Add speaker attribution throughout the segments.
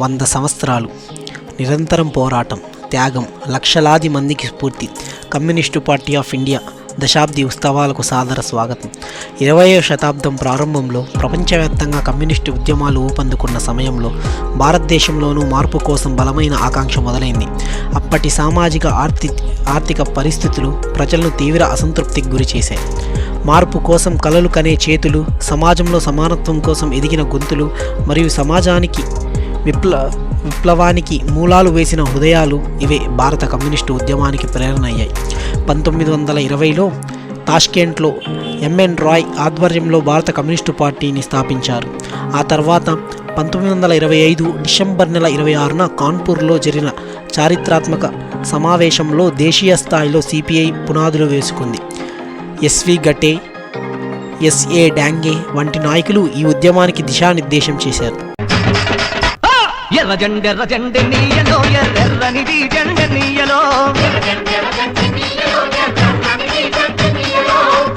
Speaker 1: వంద సంవత్సరాలు. నిరంతరం పోరాటం త్యాగం లక్షలాది మందికి స్ఫూర్తి. కమ్యూనిస్టు పార్టీ ఆఫ్ ఇండియా దశాబ్ది ఉత్సవాలకు సాదర స్వాగతం. ఇరవయో శతాబ్దం ప్రారంభంలో ప్రపంచవ్యాప్తంగా కమ్యూనిస్టు ఉద్యమాలు ఊపందుకున్న సమయంలో భారతదేశంలోనూ మార్పు కోసం బలమైన ఆకాంక్ష మొదలైంది. అప్పటి సామాజిక ఆర్థిక ఆర్థిక పరిస్థితులు ప్రజలను తీవ్ర అసంతృప్తికి గురి చేశాయి. మార్పు కోసం కలలు కనే చేతులు సమాజంలో సమానత్వం కోసం ఎదిగిన గొంతులు మరియు సమాజానికి విప్ల విప్లవానికి మూలాలు వేసిన హృదయాలు ఇవే భారత కమ్యూనిస్టు ఉద్యమానికి ప్రేరణ అయ్యాయి పంతొమ్మిది వందల ఇరవైలో తాష్కెంట్లో ఎంఎన్ రాయ్ ఆధ్వర్యంలో భారత కమ్యూనిస్టు పార్టీని స్థాపించారు. ఆ తర్వాత పంతొమ్మిది వందల ఇరవై ఐదు డిసెంబర్ నెల ఇరవై ఆరున కాన్పూర్లో జరిగిన చారిత్రాత్మక సమావేశంలో దేశీయ స్థాయిలో సిపిఐ పునాదులు వేసుకుంది. ఎస్వి గటే ఎస్ఏ డాంగే వంటి నాయకులు ఈ ఉద్యమానికి దిశానిర్దేశం చేశారు.
Speaker 2: ఎర్ర జెండెర్ర జెండె నీయలో ఎర్రెర్రనిది జెండె నీయలో.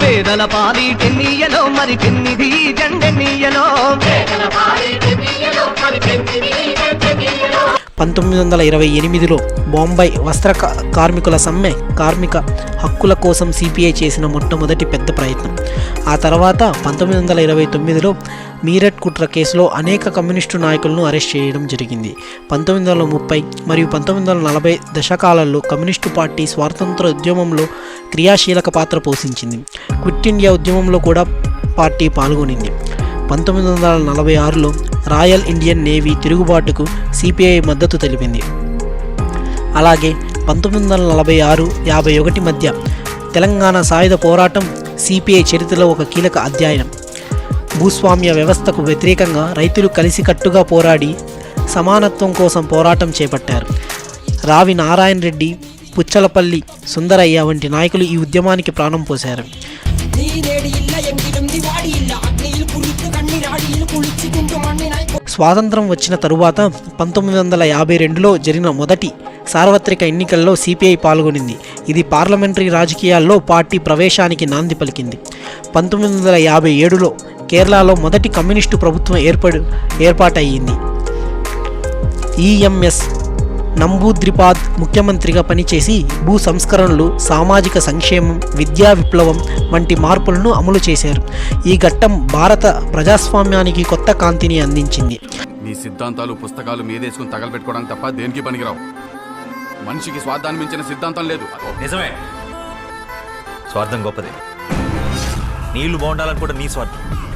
Speaker 2: పేదల పాలిటి నీయలో మరి పెన్నిది జెండె నీయలో.
Speaker 1: పంతొమ్మిది వందల ఇరవై ఎనిమిదిలో బాంబాయి వస్త్ర కార్మికుల సమ్మె కార్మిక హక్కుల కోసం సిపిఐ చేసిన మొట్టమొదటి పెద్ద ప్రయత్నం. ఆ తర్వాత పంతొమ్మిది వందల ఇరవై తొమ్మిదిలో మీరట్ కుట్ర కేసులో అనేక కమ్యూనిస్టు నాయకులను అరెస్ట్ చేయడం జరిగింది. పంతొమ్మిది వందల ముప్పై మరియు పంతొమ్మిది వందల నలభై దశకాలలో కమ్యూనిస్టు పార్టీ స్వాతంత్ర ఉద్యమంలో క్రియాశీలక పాత్ర పోషించింది. క్విట్ ఇండియా ఉద్యమంలో కూడా పార్టీ పాల్గొనింది. పంతొమ్మిది వందల నలభై ఆరులో రాయల్ ఇండియన్ నేవీ తిరుగుబాటుకు సిపిఐ మద్దతు తెలిపింది. అలాగే పంతొమ్మిది వందల నలభై ఆరు యాభై ఒకటి మధ్య తెలంగాణ సాయుధ పోరాటం సిపిఐ చరిత్రలో ఒక కీలక అధ్యయనం. భూస్వామ్య వ్యవస్థకు వ్యతిరేకంగా రైతులు కలిసికట్టుగా పోరాడి సమానత్వం కోసం పోరాటం చేపట్టారు. రావి నారాయణ రెడ్డి పుచ్చలపల్లి సుందరయ్య వంటి నాయకులు ఈ ఉద్యమానికి ప్రాణం పోశారు. స్వాతంత్రం వచ్చిన తరువాత పంతొమ్మిది వందల యాభై రెండులో జరిగిన మొదటి సార్వత్రిక ఎన్నికల్లో సిపిఐ పాల్గొనింది. ఇది పార్లమెంటరీ రాజకీయాల్లో పార్టీ ప్రవేశానికి నాంది పలికింది. పంతొమ్మిది వందల యాభై ఏడులో కేరళలో మొదటి కమ్యూనిస్టు ప్రభుత్వం ఏర్పడు ఏర్పాటయ్యింది. ఈఎంఎస్ నంబూద్రిపాద్ ముఖ్యమంత్రిగా పనిచేసి భూ సంస్కరణలు సామాజిక సంక్షేమం విద్యా విప్లవం వంటి మార్పులను అమలు చేశారు. ఈ ఘట్టం భారత ప్రజాస్వామ్యానికి కొత్త కాంతిని అందించింది.
Speaker 3: మీ సిద్ధాంతాలు పుస్తకాలు మీదేసుకుని తగలబెట్టుకోవడానికి తప్ప దేనికి పనికిరావు? మనిషికి స్వార్థాన్ని మించిన సిద్ధాంతం లేదు.
Speaker 4: నిజమే. స్వార్థం గొప్పదే. నీళ్ళు బాగుండాలనుకోవడం నీ స్వార్థం.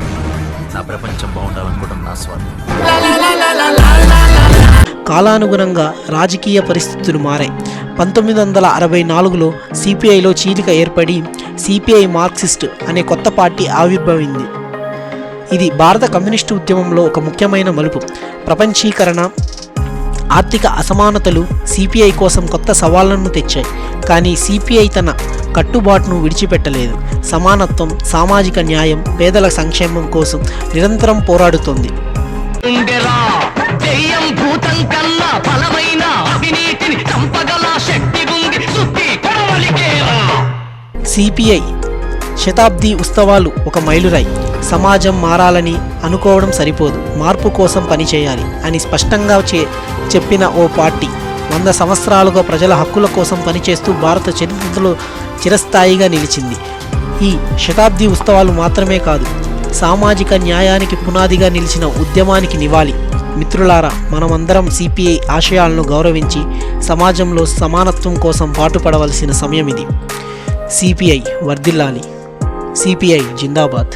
Speaker 4: నా ప్రపంచం బాగుండాలనుకోవడం నా స్వార్థం
Speaker 1: కాలానుగుణంగా రాజకీయ పరిస్థితులు మారాయి. పంతొమ్మిది వందల అరవై నాలుగులో సిపిఐలో చీలిక ఏర్పడి సిపిఐ మార్క్సిస్ట్ అనే కొత్త పార్టీ ఆవిర్భవింది. ఇది భారత కమ్యూనిస్టు ఉద్యమంలో ఒక ముఖ్యమైన మలుపు. ప్రపంచీకరణ ఆర్థిక అసమానతలు సిపిఐ కోసం కొత్త సవాళ్ళను తెచ్చాయి. కానీ సిపిఐ తన కట్టుబాటును విడిచిపెట్టలేదు. సమానత్వం సామాజిక న్యాయం పేదల సంక్షేమం కోసం నిరంతరం పోరాడుతోంది. సిపిఐ శతాబ్ది ఉత్సవాలు ఒక మైలురాయి. సమాజం మారాలని అనుకోవడం సరిపోదు. మార్పు కోసం పనిచేయాలి అని స్పష్టంగా చే చెప్పిన ఓ పార్టీ. వంద సంవత్సరాలుగా ప్రజల హక్కుల కోసం పనిచేస్తూ భారత చరిత్రలో చిరస్థాయిగా నిలిచింది. ఈ శతాబ్ది ఉత్సవాలు మాత్రమే కాదు సామాజిక న్యాయానికి పునాదిగా నిలిచిన ఉద్యమానికి నివాళి. మిత్రులారా మనమందరం సిపిఐ ఆశయాలను గౌరవించి సమాజంలో సమానత్వం కోసం పాటుపడవలసిన సమయం ఇది సిపిఐ వర్ధిల్లాలి. సిపిఐ జిందాబాద్